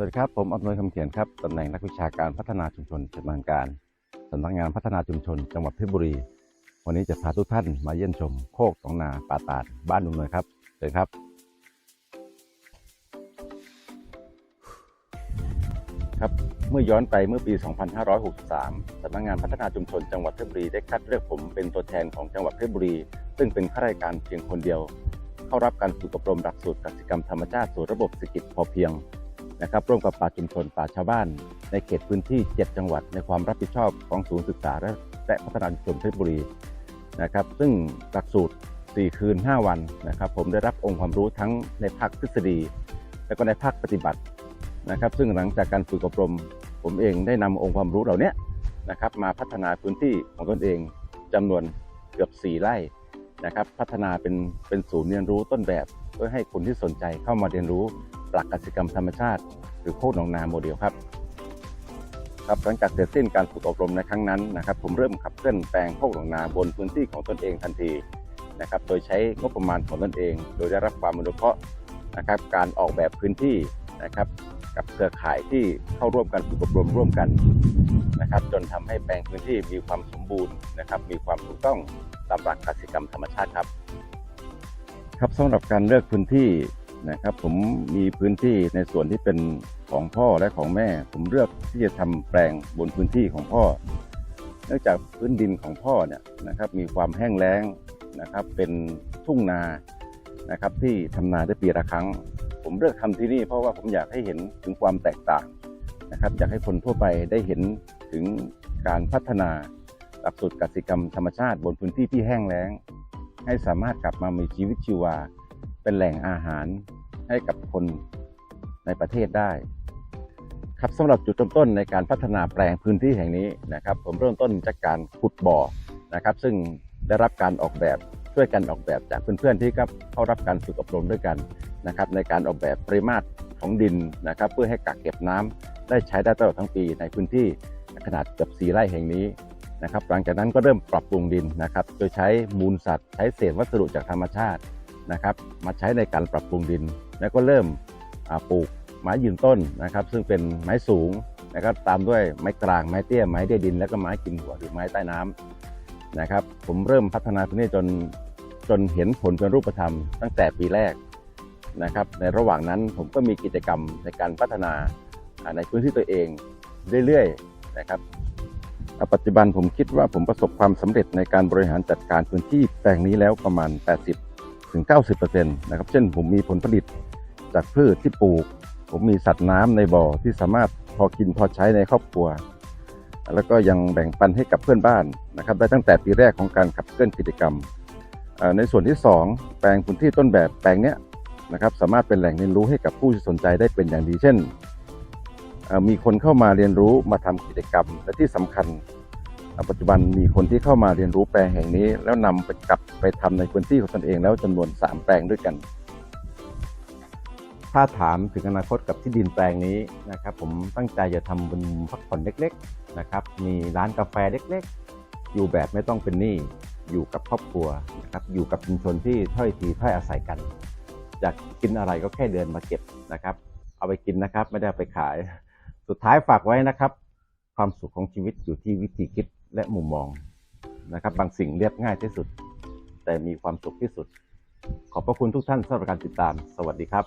สวัสดีครับ ผมอำนวยคำเขียนครับตำแหน่งนักวิชาการพัฒนาชุมชนชำนาญการสำนักงานพัฒนาชุมชน จังหวัดเพชรบุรี วันนี้จะพาทุกท่านมาเยี่ยมชมโคกหนองนาป่าตาดบ้านนุ่นนวยครับเชิญครับครับเมื่อย้อนไปเมื่อปี 2563 สำนักงานพัฒนาชุมชนจังหวัดเพชรบุรีได้คัดเลือกผมเป็นตัวแทนของจังหวัดเพชรบุรี ซึ่งเป็นข้าราชการเพียงคนเดียว เข้ารับการฝึกอบรมหลักสูตรกสิกรรมธรรมชาติสู่ระบบเศรษฐกิจพอเพียง นะครับร่วมกับป่าชุมชนป่าชาวบ้าน ในเขตพื้นที่ 7 จังหวัด ในความรับผิดชอบของศูนย์ศึกษา และและพัฒนาชุมชนเพชรบุรีนะครับซึ่งหลักสูตร 4 คืน 5 วันนะครับผมได้รับองค์ความรู้ทั้งในภาคทฤษฎี และก็ในภาคปฏิบัตินะครับ ซึ่งหลังจากการฝึกอบรม ผมเองได้นำองค์ความรู้เหล่านี้นะครับมาพัฒนาพื้นที่ของตนเองจำนวนเกือบ 4 ไร่นะครับพัฒนาเป็นเป็นศูนย์เรียนรู้ต้นแบบ เพื่อให้คนที่สนใจเข้ามาเรียนรู้ หลักกสิกรรมธรรมชาติ หรือโคกหนองนาโมเดลครับครับหลังจากเสร็จสิ้นการฝึกอบรมในครั้งนั้นนะครับ ผมเริ่มขับเคลื่อนแปลงโคกหนองนาบนพื้นที่ของตนเองทันทีนะครับ โดยใช้งบประมาณของตนเอง โดยได้รับความอนุเคราะห์นะครับ การออกแบบพื้นที่นะครับ กับเครือข่ายที่เข้าร่วมกันฝึกอบรมร่วมกันนะครับ จนทำให้แปลงพื้นที่มีความสมบูรณ์นะครับ มีความถูกต้องตามหลักกสิกรรมธรรมชาติครับ ครับสำหรับการเลือกพื้นที่ นะครับ ผมมีพื้นที่ในส่วนที่เป็นของพ่อและของแม่ ผมเลือกที่จะทำแปลงบนพื้นที่ของพ่อ เนื่องจากพื้นดินของพ่อเนี่ยนะครับมีความแห้งแล้งนะครับ เป็นทุ่งนานะครับที่ทำนาได้ปีละครั้ง ผมเลือกทำที่นี่เพราะว่าผมอยากให้เห็นถึงความแตกต่างนะครับ อยากให้คนทั่วไปได้เห็นถึงการพัฒนาหลักสูตรกสิกรรมธรรมชาติบนพื้นที่ที่แห้งแล้ง ให้สามารถกลับมามีชีวิตชีวา เป็นแหล่งอาหารให้กับคนในประเทศได้ ครับสำหรับจุดเริ่มต้นในการพัฒนาแปลงพื้นที่แห่งนี้นะครับ ผมเริ่มต้นจากการขุดบ่อนะครับ ซึ่งได้รับการออกแบบช่วยกันออกแบบจากเพื่อนๆที่ครับเข้ารับการฝึกอบรมด้วยกันนะครับ ในการออกแบบปริมาตรของดินนะครับ เพื่อให้กักเก็บน้ำได้ใช้ได้ตลอดทั้งปีในพื้นที่ขนาดเกือบ4ไร่แห่งนี้นะครับ หลังจากนั้นก็เริ่มปรับปรุงดินนะครับ โดยใช้มูลสัตว์ ใช้เศษวัสดุจากธรรมชาติ นะครับมาใช้ในการปรับปรุงดิน แล้วก็เริ่มปลูกไม้ยืนต้นนะครับ ซึ่งเป็นไม้สูงนะครับตามด้วยไม้กลางไม้เตี้ยไม้เดี้ยดิน แล้วก็ไม้กินหัวหรือไม้ใต้น้ำนะครับ ผมเริ่มพัฒนาพื้นที่จนจนเห็นผลเป็นรูปธรรมตั้งแต่ปีแรกนะครับ ในระหว่างนั้นผมก็มีกิจกรรมในการพัฒนาในพื้นที่ตัวเองเรื่อยๆนะครับปัจจุบันผมคิดว่าผมประสบความสำเร็จในการบริหารจัดการพื้นที่แปลงนี้แล้วประมาณ 80 ถึง 90%นะครับ เช่นผมมีผลผลิตจากพืชที่ปลูก ผมมีสัตว์น้ำในบ่อที่สามารถพอกินพอใช้ในครอบครัว แล้วก็ยังแบ่งปันให้กับเพื่อนบ้านนะครับ ได้ตั้งแต่ปีแรกของการขับเคลื่อนกิจกรรม ในส่วนที่ 2 แปลงพื้นที่ต้นแบบแปลงเนี้ยนะครับสามารถเป็นแหล่งเรียนรู้ให้กับผู้ที่สนใจได้เป็นอย่างดีเช่น มีคนเข้ามาเรียนรู้มาทำกิจกรรม และที่สำคัญ ปัจจุบันมีคนที่เข้ามาเรียนรู้แปลงแห่งนี้ แล้วนำไปกลับไปทำในพื้นที่ของตนเองแล้วจำนวน 3 แปลงด้วยกัน ถ้าถามถึงอนาคตกับที่ดินแปลงนี้นะครับ ผมตั้งใจจะทำเป็นพักผ่อนเล็กๆนะครับ มีร้านกาแฟเล็กๆ อยู่แบบไม่ต้องเป็นหนี้อยู่กับครอบครัวนะครับอยู่กับชุมชนที่ถ้อยทีถ้อยอาศัยกันอยากกินอะไรก็แค่เดินมาเก็บนะครับ เอาไปกินนะครับ ไม่ได้ไปขาย สุดท้ายฝากไว้นะครับ ความสุขของชีวิตอยู่ที่วิธีคิด และมุมมองนะครับ บางสิ่งเรียบง่ายที่สุด แต่มีความสุขที่สุด ขอบพระคุณทุกท่านสำหรับการติดตาม สวัสดีครับ